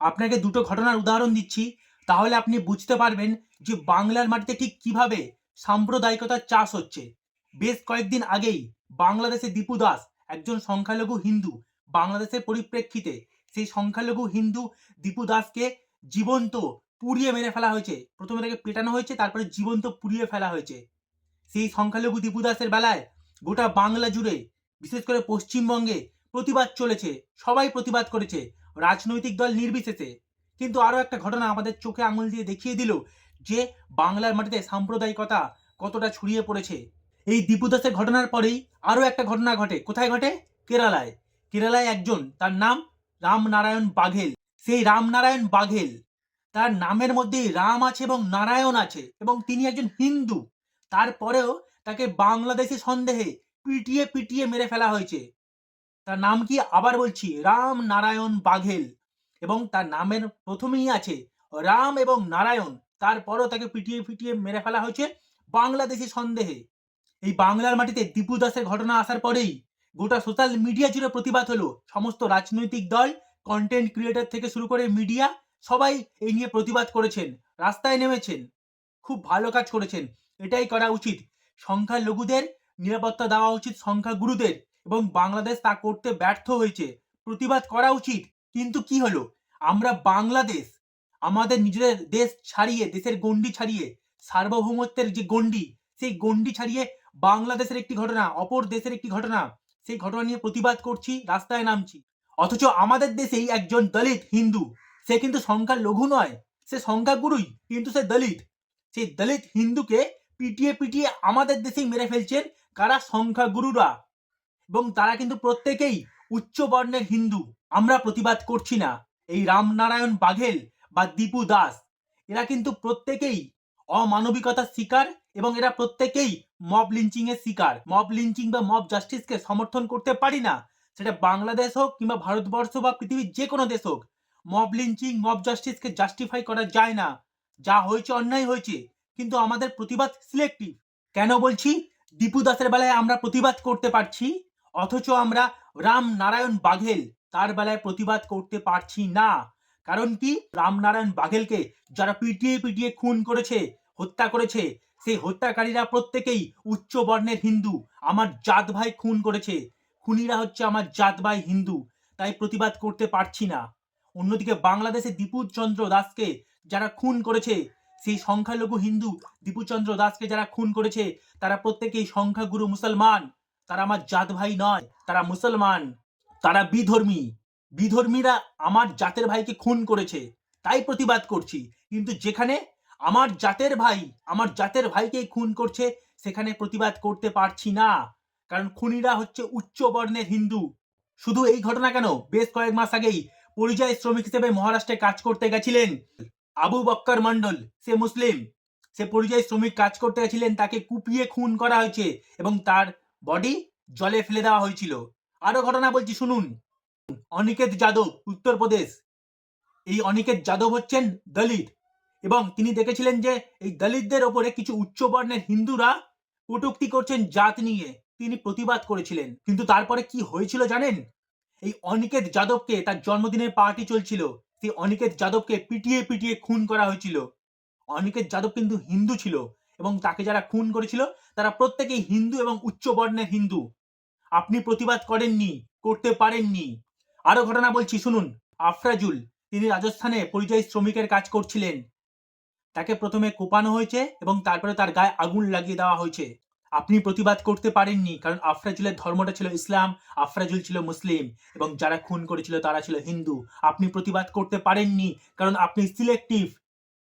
আপনাকে দুটো ঘটনার উদাহরণ দিচ্ছি। তাহলে আপনি বুঝতে পারবেন যে বাংলার মাটিতে ঠিক কীভাবে সাম্প্রদায়িকতার চাষ হচ্ছে। বেশ কয়েকদিন আগেই বাংলাদেশে দীপু দাস, একজন সংখ্যালঘু হিন্দু, বাংলাদেশের পরিপ্রেক্ষিতে সেই সংখ্যালঘু হিন্দু দীপু দাসকে জীবন্ত পুড়িয়ে মেরে ফেলা হয়েছে। প্রথমে তাকে পেটানো হয়েছে, তারপরে জীবন্ত পুড়িয়ে ফেলা হয়েছে। সেই সংখ্যালঘু দীপু দাসের বেলায় গোটা বাংলা জুড়ে, বিশেষ করে পশ্চিমবঙ্গে প্রতিবাদ চলেছে, সবাই প্রতিবাদ করেছে। রাজনৈতিক দল নির্বিশেষে। কিন্তু আরও একটা ঘটনা আমাদের চোখে আঙুল দিয়ে দেখিয়ে দিল যে বাংলার মাটিতে সাম্প্রদায়িকতা কতটা ছড়িয়ে পড়েছে। এই দীপু দাসের ঘটনার পরেই আরও একটা ঘটনা ঘটে। কোথায় ঘটে? কেরালায়। কেরালায় একজন, তার নাম রামনারায়ণ বাঘেল। সেই রামনারায়ণ বাঘেল, তার নামের মধ্যেই রাম আছে এবং নারায়ণ আছে এবং তিনি একজন হিন্দু। তারপরেও তাকে বাংলাদেশি সন্দেহে পিটিয়ে পিটিয়ে মেরে ফেলা হয়েছে। তার নাম কি? আবার বলছি, রাম নারায়ণ বাঘেল। এবং তার নামের প্রথমেই আছে, রাম এবং নারায়ণ। তারপরও তাকে পিটিয়ে পিটিয়ে মেরে ফেলা হয়েছে বাংলাদেশি সন্দেহে। এই বাংলার মাটিতে দীপু দাসের ঘটনা আসার পরেই গোটা সোশ্যাল মিডিয়া জুড়ে প্রতিবাদ হলো। সমস্ত রাজনৈতিক দল কন্টেন্ট ক্রিয়েটর থেকে শুরু করে মিডিয়া, সবাই এই নিয়ে প্রতিবাদ করেছেন, রাস্তায় নেমেছেন, খুব ভালো কাজ করেছেন। এটাই করা উচিত। সংখ্যালঘুদের নিরাপত্তা দেওয়া উচিত, সংখ্যাগুরুদের। এবং বাংলাদেশ তা করতে ব্যর্থ হয়েছে। প্রতিবাদ করা উচিত। কিন্তু কি হলো? আমরা বাংলাদেশ, আমাদের নিজেদের দেশ ছাড়িয়ে, দেশের গণ্ডি ছাড়িয়ে, সার্বভৌমত্বের যে গণ্ডি, সেই গণ্ডি ছাড়িয়ে বাংলাদেশের একটি ঘটনা, অপর দেশের একটি ঘটনা, সেই ঘটনা নিয়ে প্রতিবাদ করছি, রাস্তায় নামছি। অথচ আমাদের দেশেই একজন দলিত হিন্দু। সে কিন্তু সংখ্যা লঘু নয়, সে সংখ্যাগুরুই, কিন্তু সে দলিত। সেই দলিত হিন্দুকে পিটিয়ে পিটিয়ে আমাদের দেশেই মেরে ফেলছেন কারা? সংখ্যাগুরুরা। এবং তারা কিন্তু প্রত্যেকেই উচ্চ বর্ণের হিন্দু। আমরা প্রতিবাদ করছি না। এই রামনারায়ণ বাঘেল বা দীপু দাস, এরা কিন্তু প্রত্যেকেই অমানবিকতার শিকার এবং এরা প্রত্যেকেই মব লিঞ্চিং এর শিকার। মব লিঞ্চিং বা মব জাস্টিসকে সমর্থন করতে পারি না। সেটা বাংলাদেশ হোক কিংবা ভারতবর্ষ বা পৃথিবীর যে কোনো দেশ হোক, মব লিঞ্চিং, মব জাস্টিসকে জাস্টিফাই করা যায় না। যা হয়েছে অন্যায় হয়েছে, কিন্তু আমাদের প্রতিবাদ সিলেক্টিভ। কেন বলছি? দীপু দাসের বেলায় আমরা প্রতিবাদ করতে পারছি অথচ আমরা রাম নারায়ণ বাঘেল তার বেলায় প্রতিবাদ করতে পারছি না। কারণ কি? রামনারায়ণ বাঘেলকে যারা পিটিয়ে পিটিয়ে খুন করেছে, হত্যা করেছে, সেই হত্যাকারীরা প্রত্যেকেই উচ্চ বর্ণের হিন্দু। আমার জাত ভাই খুন করেছে, খুনিরা হচ্ছে আমার জাত ভাই হিন্দু, তাই প্রতিবাদ করতে পারছি না। অন্যদিকে বাংলাদেশে দীপুচন্দ্র দাসকে যারা খুন করেছে, সেই সংখ্যালঘু হিন্দু দীপুচন্দ্র দাসকে যারা খুন করেছে, তারা প্রত্যেকেই সংখ্যাগুরু মুসলমান। তারা আমার জাত ভাই নয়, তারা মুসলমান, তারা বিধর্মী। বিধর্মীরা আমার জাতের ভাইকে খুন করেছে, তাই প্রতিবাদ করছি। কিন্তু যেখানে আমার জাতের ভাই, আমার জাতের ভাইকেই খুন করছে, সেখানে প্রতিবাদ করতে পারছি না। কারণ খুনিরা হচ্ছে উচ্চ বর্ণের হিন্দু। শুধু এই ঘটনা কেন? বেশ কয়েক মাস আগেই পরিযায়ী শ্রমিক হিসেবে মহারাষ্ট্রে কাজ করতে গেছিলেন আবু বক্কর মন্ডল সে মুসলিম। সে পরিযায়ী শ্রমিক কাজ করতে গেছিলেন, তাকে কুপিয়ে খুন করা হয়েছে এবং তার বডি জলে ফেলে দেওয়া হয়েছিল। আরও ঘটনা বলছি, শুনুন। অনিকেত যাদব, উত্তরপ্রদেশ। এই অনিকেত যাদব হচ্ছেন দলিত এবং তিনি দেখেছিলেন যে এই দলিতদের ওপরে কিছু উচ্চ বর্ণের হিন্দুরা কটূক্তি করছেন জাত নিয়ে। তিনি প্রতিবাদ করেছিলেন। কিন্তু তারপরে কি হয়েছিল জানেন? এই অনিকেত যাদবকে তার জন্মদিনের পার্টি চলছিল। সেই অনিকেত যাদবকে পিটিয়ে পিটিয়ে খুন করা হয়েছিল। অনিকেত যাদব কিন্তু হিন্দু ছিল। এবং তাকে যারা খুন করেছিল, তারা প্রত্যেকেই হিন্দু এবং উচ্চ বর্ণের হিন্দু। আপনি প্রতিবাদ করেননি, করতে পারেননি। আরও ঘটনা বলছি, শুনুন। আফরাজুল, তিনি রাজস্থানে পরিযায়ী শ্রমিকের কাজ করছিলেন। তাকে প্রথমে কোপানো হয়েছে এবং তারপরে তার গায়ে আগুন লাগিয়ে দেওয়া হয়েছে। আপনি প্রতিবাদ করতে পারেননি, কারণ আফরাজুলের ধর্মটা ছিল ইসলাম, আফরাজুল ছিল মুসলিম এবং যারা খুন করেছিল তারা ছিল হিন্দু। আপনি প্রতিবাদ করতে পারেননি, কারণ আপনি সিলেক্টিভ।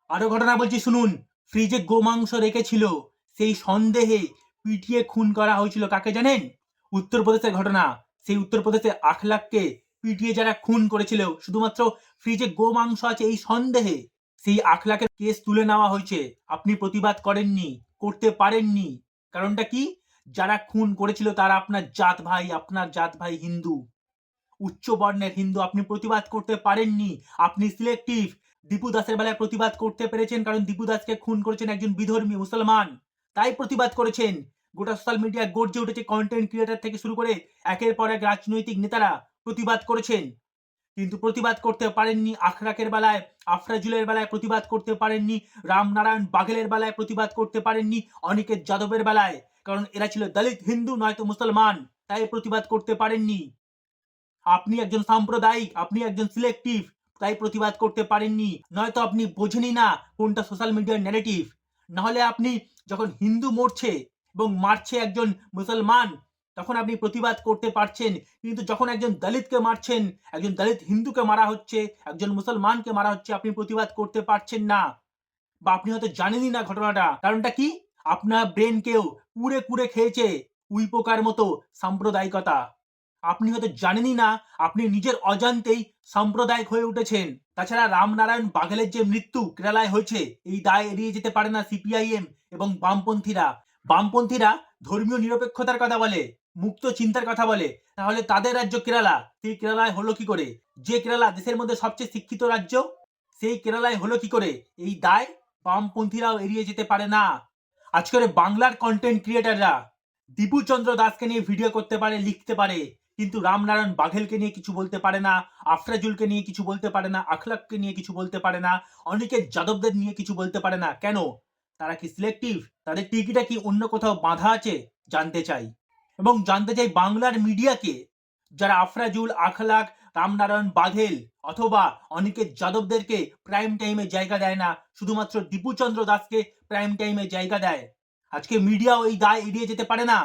আরও ঘটনা বলছি, শুনুন। ফ্রিজে গোমাংস রেখেছিল। সেই সন্দেহে পিটিয়ে খুন করা হয়েছিল। কাকে জানেন? উত্তরপ্রদেশের ঘটনা। সেই উত্তরপ্রদেশে আখলাককে পিটিয়ে যারা খুন করেছিল, শুধুমাত্র ফ্রিজে গোমাংস আছে এই সন্দেহে সেই আখলাকের কেস তুলে নেওয়া হয়েছে। আপনি প্রতিবাদ করেননি, করতে পারেননি। কারণটা কি? যারা খুন করেছিল তারা আপনার জাত ভাই, আপনার জাত ভাই হিন্দু। উচ্চ বর্ণের হিন্দু, আপনি প্রতিবাদ করতে পারেননি। আপনি সিলেক্টিভ দীপু দাসের বেলায় প্রতিবাদ করতে পেরেছেন কারণ দীপু দাসকে খুন করেছেন একজন বিধর্মী মুসলমান। তাই প্রতিবাদ করেছেন। গোটা সোশ্যাল মিডিয়া গর্জে উঠেছে কন্টেন্ট ক্রিয়েটার থেকে শুরু করে একের পর এক রাজনৈতিক নেতারা প্রতিবাদ করেছেন। কিন্তু প্রতিবাদ করতে পারেননি আখরাকের বেলায়, আফরাজুলের বেলায় প্রতিবাদ করতে পারেননি, রামনারায়ণ বাঘেলের বেলায় প্রতিবাদ করতে পারেননি, অনিকেত যাদবের বেলায়। কারণ এরা ছিল দলিত হিন্দু, নয়তো মুসলমান। তাই প্রতিবাদ করতে পারেননি। আপনি একজন সাম্প্রদায়িক, আপনি একজন সিলেক্টিভ তাই প্রতিবাদ করতে পারেননি। নয়তো আপনি বোঝেনই না কোনটা সোশ্যাল মিডিয়ার ন্যারেটিভ নাহলে আপনি যখন হিন্দু মরছে এবং মারছে একজন মুসলমান, তখন আপনি প্রতিবাদ করতে পারছেন। কিন্তু যখন একজন দলিতকে মারছেন, একজন দলিত হিন্দুকে মারা হচ্ছে, একজন মুসলমানকে মারা হচ্ছে, আপনি প্রতিবাদ করতে পারছেন না। বা আপনি হয়তো জানেনই না ঘটনাটা। কারণটা কি? আপনার ব্রেনকেও কুড়ে কুড়ে খেয়েছে। উইপোকার মতো সাম্প্রদায়িকতা। আপনি হয়তো জানেনই না, আপনি নিজের অজান্তেই সাম্প্রদায়িক হয়ে উঠেছেন। তাছাড়া রামনারায়ণ বাঘেলের যে মৃত্যু কেরালায় হয়েছে, এই দায় এড়িয়ে যেতে পারে না সিপিআইএম এবং বামপন্থীরা। বামপন্থীরা ধর্মীয় নিরপেক্ষতার কথা বলে, মুক্ত চিন্তার কথা বলে। তাহলে তাদের রাজ্য কেরালা, সেই কেরালায় হলো কি করে? যে কেরালা দেশের মধ্যে সবচেয়ে শিক্ষিত রাজ্য, সেই কেরালায় হলো কি করে? এই দায় বামপন্থীরাও এড়িয়ে যেতে পারে না। আজকের বাংলার কন্টেন্ট ক্রিয়েটাররা দীপুচন্দ্র দাসকে নিয়ে ভিডিও করতে পারে, লিখতে পারে। কিন্তু রামনারায়ণ বাঘেলকে নিয়ে কিছু বলতে পারে না, আফরাজুলকে নিয়ে কিছু বলতে পারে না, আখলাককে নিয়ে কিছু বলতে পারে না অনেকের যাদবদের নিয়ে কিছু বলতে পারে না। কেন? তারা কি সিলেক্টিভ তাদের টিকিটা কি অন্য কোথাও বাঁধা আছে? জানতে চাই। এবং জানতে চাই বাংলার মিডিয়াকে যারা আফরাজুল, আখলাক, রামনারায়ণ, বাঘেল অথবা অনিকেত যাদবদেরকে প্রাইম টাইমে জায়গা দেয় না, শুধুমাত্র দীপুচন্দ্র দাসকে প্রাইম টাইমে জায়গা দেয়। আজকে মিডিয়াও এই দায় এড়িয়ে যেতে পারে না।